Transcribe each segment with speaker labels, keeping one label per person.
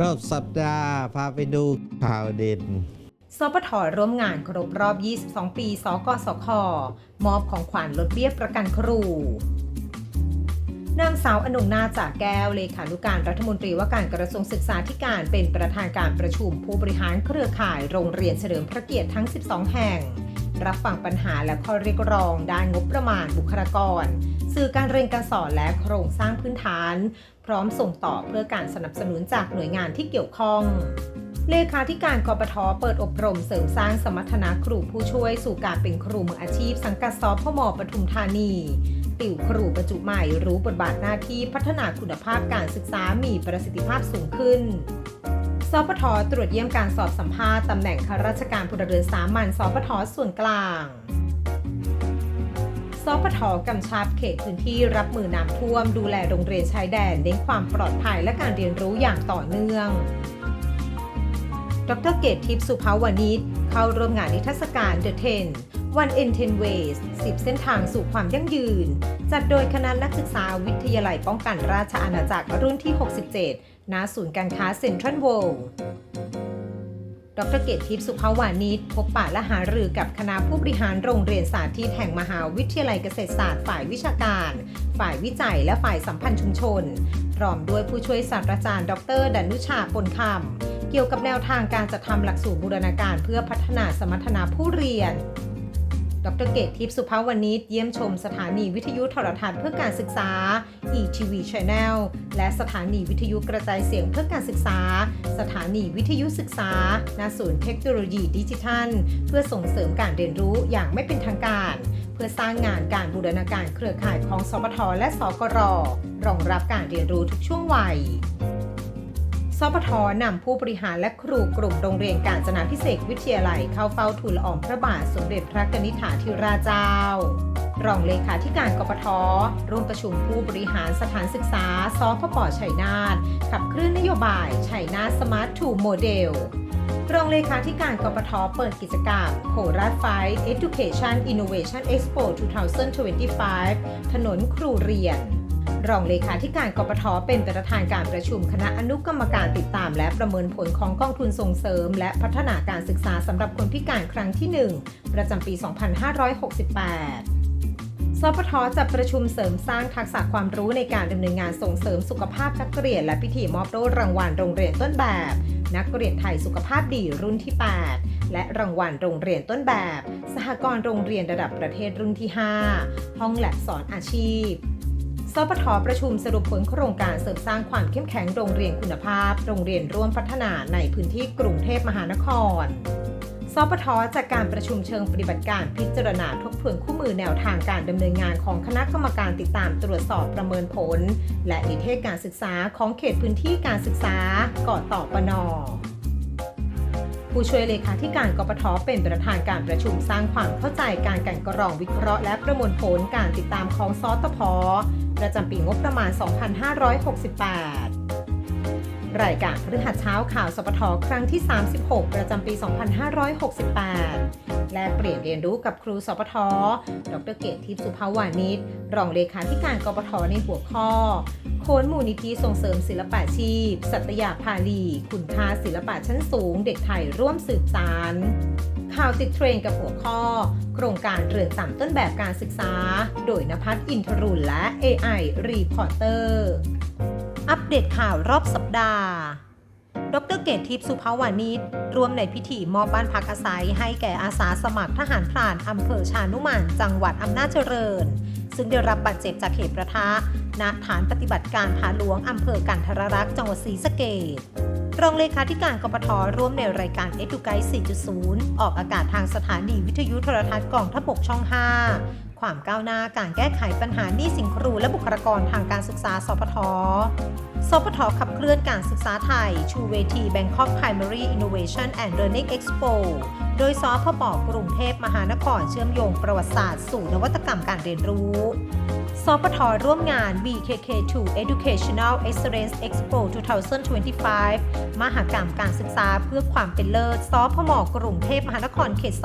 Speaker 1: รอบสัปดาห์พาไปดูข่าวเด่น
Speaker 2: สปทร่วมงานครบรอบ 22 ปี สกสค มอบของขวัญลดเบี้ยประกันครู นางสาวอนงนาจจากแก้ว เลขานุการรัฐมนตรีว่าการกระทรวงศึกษาธิการเป็นประธานการประชุมผู้บริหารเครือข่ายโรงเรียนเฉลิมพระเกียรติทั้ง 12 แห่ง รับฟังปัญหาและข้อเรียกร้องด้านงบประมาณบุคลากร สื่อการเรียนการสอนและโครงสร้างพื้นฐาน พร้อมส่งต่อเพื่อการสนับสนุนจากหน่วยงานที่เกี่ยวข้อง เลขาธิการกปทเปิดอบรมเสริมสร้างสมรรถนะครูผู้ช่วยสู่การเป็นครูมืออาชีพ สังกัดสพมปทุมธานีติวครูประจุใหม่รู้บทบาทหน้าที่พัฒนาคุณภาพการศึกษามีประสิทธิภาพสูงขึ้นสปทตรวจเยี่ยมการสอบสัมภาษณ์ตำแหน่งข้าราชการพลเรือนสามัญสปทส่วนกลาง ปทกำชับเขตพื้นที่รับมือน้ำท่วม ดูแลโรงเรียนชายแดนเน้นความปลอดภัยและการเรียนรู้อย่างต่อเนื่อง ดรเกตทิพย์สุภาวนิชเข้าร่วมงานนิทรรศการ The 10 One in 10 Ways 10 เส้นทางสู่ความยั่งยืน จัดโดยคณะนักศึกษาวิทยาลัยป้องกันราชอาณาจักรรุ่นที่ 67 ณ ศูนย์การค้าเซ็นทรัลเวิลด์ ดรเกตทิพย์สุภาวานิชพบปะและหารือกับคณะผู้บริหารโรงเรียนสาธิตแห่งมหาวิทยาลัยเกษตรศาสตร์ฝ่ายวิชาการ ฝ่ายวิจัยและฝ่ายสัมพันธ์ชุมชน พร้อมด้วยผู้ช่วยศาสตราจารย์ ดรดนุชาปนคำเกี่ยวกับแนวทางการจัดทำหลักสูตรบูรณาการเพื่อพัฒนาสมรรถนะผู้เรียน ดรเกตทิพย์สุภาวนิชเยี่ยมชมสถานีวิทยุโทรทัศน์เพื่อการศึกษา ETV Channel และสถานีวิทยุกระจายเสียงเพื่อการศึกษา สถานีวิทยุศึกษา ณ ศูนย์เทคโนโลยีดิจิทัล เพื่อส่งเสริมการเรียนรู้อย่างไม่เป็นทางการ เพื่อสร้างงานการบูรณาการเครือข่ายของสปทและสกรรองรับการเรียนรู้ทุกช่วงวัย สปทนำผู้บริหารและครูกลุ่มโรงเรียนการจนาพิเศษวิทยาลัยเข้าเฝ้าทูลละอองพระบาทสมเด็จพระกนิษฐาธิราชเจ้ารองเลขาธิการกปทร่วมประชุมผู้บริหารสถานศึกษาสพปชัยนาทขับเคลื่อนนโยบายชัยนาทสมาร์ททูโมเดลรองเลขาธิการกปทเปิดกิจกรรมโคราชไฟ Education Innovation Expo 2025 ถนนครูเรียน รองเลขาธิการกปทเป็นประธานการประชุมคณะอนุกรรมการติดตาม และประเมินผลของกองทุนส่งเสริม และพัฒนาการศึกษาสำหรับคนพิการครั้งที่ 1 ประจำปี 2568สปทจัดประชุมเสริมสร้างทักษะความรู้ในการดำเนินงานส่งเสริมสุขภาพนักเรียน และพิธีมอบโล่รางวัลโรงเรียนต้นแบบ นักเรียนไทยสุขภาพดีรุ่นที่ 8 และรางวัลโรงเรียนต้นแบบ สหกรณ์โรงเรียนระดับประเทศรุ่นที่ 5 ห้องแลบสอนอาชีพ ปทประชุมสรุปผลโครงการเสริมสร้างความเข้มแข็งโรงเรียนคุณภาพ โรงเรียนร่วมพัฒนาในพื้นที่กรุงเทพมหานครสปทจากการประชุมเชิงปฏิบัติการพิจารณาทบทวนคู่มือแนวทางการดำเนินงานของคณะกรรมการติดตามตรวจสอบประเมินผล และนิเทศการศึกษาของเขตพื้นที่การศึกษาก่อต่อปนอ ผู้ช่วยเลขาธิการกปทเป็นประธานการประชุมสร้างความเข้าใจการกลันกรองวิเคราะห์และประมวลผลการติดตามของซอตพประจำปีงบประมาณ 2568 รายการพฤหัสเช้าข่าวสปทครั้งที่ 36 ประจำปี 2568 และเปลี่ยนเรียนรู้กับครูสปท ดรเกตทิพย์สุภาวานิชรองเลขาธิการกปทในหัวข้อ โค้นมูลนิธิส่งเสริมศิลปาชีพ สัตยาภาลี คุณค่าศิลปะชั้นสูง เด็กไทยร่วมสืบสารข่าวติดเทรนด์กับหัวข้อ โครงการเรือนจำต้นแบบการศึกษา โดยนภัสอินทรุลและ AI Reporter อัปเดตข่าวรอบสัปดาห์ ดรเกตทิพย์สุภาวานิชร่วมในพิธีมอบบ้านพักอาศัยให้แก่อาสาสมัครทหารพรานอำเภอชานุมานจังหวัดอำนาจเจริญ ซึ่งได้รับบาดเจ็บจากเหตุประทะณฐานปฏิบัติการผาหลวงอำเภอกันทรรักษ์จังหวัดศรีสะเกษรองเลขาธิการกปทร่วมในรายการ e d u g u i 4.0 ออกอากาศทางสถานีวิทยุโทรทัศน์กองทพบกช่อง 5 ความก้าวหน้าการแก้ไขปัญหาหนี้สินครูและบุคลากรทางการศึกษา สพท สพท ขับเคลื่อนการศึกษาไทย ชูเวที Bangkok Primary Innovation and Learning Expo โดยสพปกรุงเทพมหานครเชื่อมโยงประวัติศาสตร์สู่นวัตกรรมการเรียนรู้สปทร่วมงาน BKK2 Educational Excellence Expo 2025 มหกรรมการศึกษาเพื่อความเป็นเลิศ สพมกรุงเทพมหานครเขต 2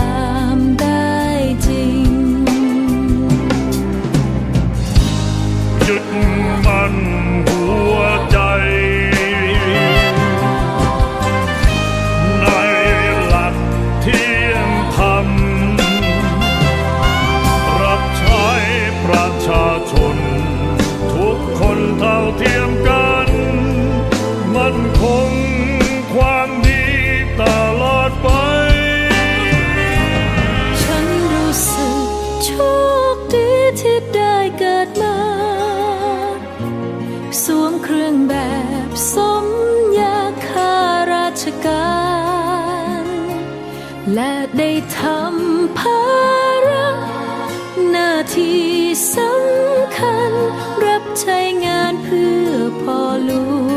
Speaker 3: า
Speaker 4: ทำ
Speaker 3: ภาระหน้าที่สำคัญ รับใช้งานเพื่อพ่อลูก